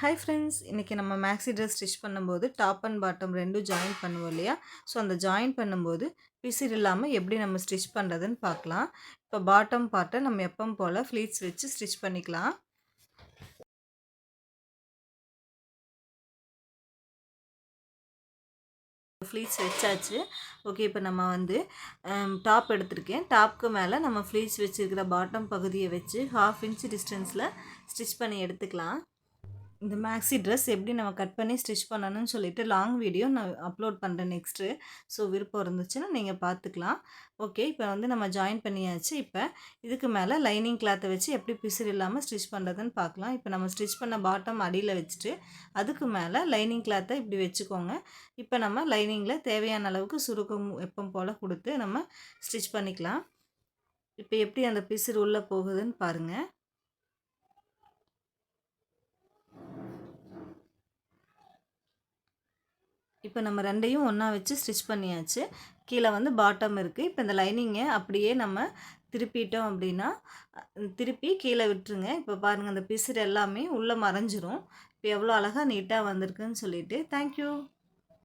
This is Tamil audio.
ஹாய் ஃப்ரெண்ட்ஸ் இன்றைக்கி நம்ம மேக்ஸி ட்ரெஸ் ஸ்டிச் பண்ணும்போது டாப் அண்ட் பாட்டம் ரெண்டும் ஜாயின் பண்ணுவோம் இல்லையா? ஸோ அந்த ஜாயின் பண்ணும்போது பிசிறு இல்லாமல் எப்படி நம்ம ஸ்டிச் பண்ணுறதுன்னு பார்க்கலாம். இப்போ பாட்டம் பார்ட்டை நம்ம எப்பவும் போல் ஃப்ளீட்ஸ் வச்சு ஸ்டிச் பண்ணிக்கலாம். ஃப்ளீட்ஸ் வச்சாச்சு. ஓகே இப்போ நம்ம வந்து டாப் எடுத்திருக்கேன். டாப்க்கு மேலே நம்ம ஃப்ளீட்ஸ் வச்சுருக்கிற பாட்டம் பகுதியை வச்சு ஹாஃப் இன்ச் டிஸ்டன்ஸில் ஸ்டிச் பண்ணி எடுத்துக்கலாம். இந்த மேக்ஸி ட்ரெஸ் எப்படி நம்ம கட் பண்ணி ஸ்டிச் பண்ணணும்னு சொல்லிட்டு லாங் வீடியோ நான் அப்லோட் பண்ணுறேன் நெக்ஸ்ட்டு ஸோ விருப்பம் இருந்துச்சுன்னா நீங்கள் பார்த்துக்கலாம் ஓகே இப்போ வந்து நம்ம ஜாயின் பண்ணியாச்சு. இப்போ இதுக்கு மேலே லைனிங் கிளாத்தை வச்சு எப்படி பிசிறு இல்லாமல் ஸ்டிச் பண்ணுறதுன்னு பார்க்கலாம் இப்போ நம்ம ஸ்டிச் பண்ண பாட்டம் அடியில் வச்சுட்டு அதுக்கு மேலே லைனிங் கிளாத்தை இப்படி வச்சுக்கோங்க. இப்போ நம்ம லைனிங்கில் தேவையான அளவுக்கு சுருக்கம் எப்பம் போல் கொடுத்து நம்ம ஸ்டிச் பண்ணிக்கலாம். இப்போ எப்படி அந்த பிசிறு உள்ளே போகுதுன்னு பாருங்கள் இப்போ நம்ம ரெண்டையும் ஒன்றா வச்சு ஸ்டிச் பண்ணியாச்சு. கீழே வந்து பாட்டம் இருக்குது இப்போ இந்த லைனிங்கை அப்படியே நம்ம திருப்பிட்டோம் அப்படின்னா திருப்பி கீழே விட்டுருங்க. இப்போ பாருங்கள் அந்த பிசுறு எல்லாமே உள்ளே மறைஞ்சிரும். இப்போ எவ்வளோ அழகாக நீட்டாக வந்திருக்குன்னு சொல்லிட்டு. தேங்க்யூ